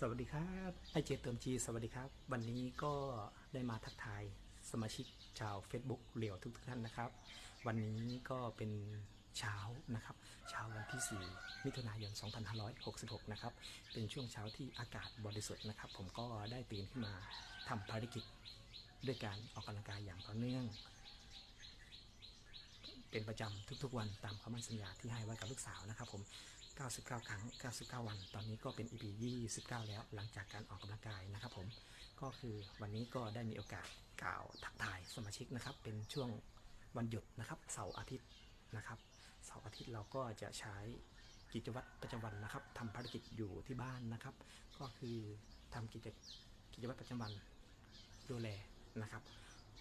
สวัสดีครับไอเจเติมจีสวัสดีครับ วันนี้ก็ได้มาทักทายสมาชิกชาว Facebook เหลี่ยวทุกท่านนะครับ วันนี้ก็เป็นเช้านะครับเช้าวันที่ 4 มิถุนายน 2566 นะครับ เป็นช่วงเช้าที่อากาศบริสุทธิ์นะครับ ผมก็ได้ตื่นขึ้นมาทำภารกิจด้วยการออกกำลังกายอย่างต่อเนื่อง เป็นประจำทุกๆวันตามคำมั่นสัญญาที่ให้ไว้กับลูกสาวนะครับ ผม 99 ครั้ง 99 วัน ตอนนี้ก็เป็น EP 29 แล้ว หลังจากการออกกำลังกายนะครับผม ก็คือวันนี้ก็ได้มีโอกาสกล่าวทักทายสมาชิกนะครับ เป็นช่วงวันหยุดนะครับ เสาร์อาทิตย์นะครับ เสาร์อาทิตย์เราก็จะใช้กิจวัตรประจำวันนะครับทำภารกิจอยู่ที่บ้านนะครับ ก็คือทำกิจกิจวัตรประจำวันดูแลนะครับ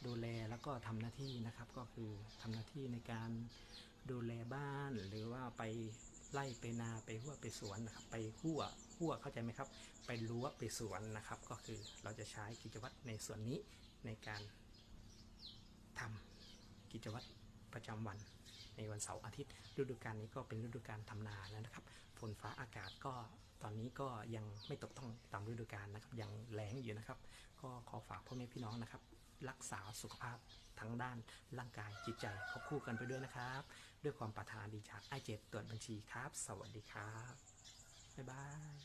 ดูแลแล้วก็ทำหน้าที่นะครับ ก็คือทำหน้าที่ในการดูแลบ้านหรือว่าไป ไล่ไปนาไปหัวไปสวนนะครับไปหัวหัวเข้าใจไหมครับ ไปรั้วไปสวนนะครับ ก็คือเราจะใช้กิจวัตรในส่วนนี้ในการทำกิจวัตรประจำวันในวันเสาร์อาทิตย์ฤดูกาลนี้ก็เป็นฤดูกาลทำนาแล้วนะครับ นฟ้าอากาศก็ตอนนี้ก็ยังไม่ตกต้องตามฤดูกาลนะครับ ยังแรงอยู่นะครับ ก็ขอฝากพ่อแม่พี่น้องนะครับ รักษาสุขภาพทั้งด้านร่างกายจิตใจควบคู่กันไปด้วยนะครับ ด้วยความปรารถนาดีจากไอเจ็ดตรวจบัญชีครับ สวัสดีครับ บ๊ายบาย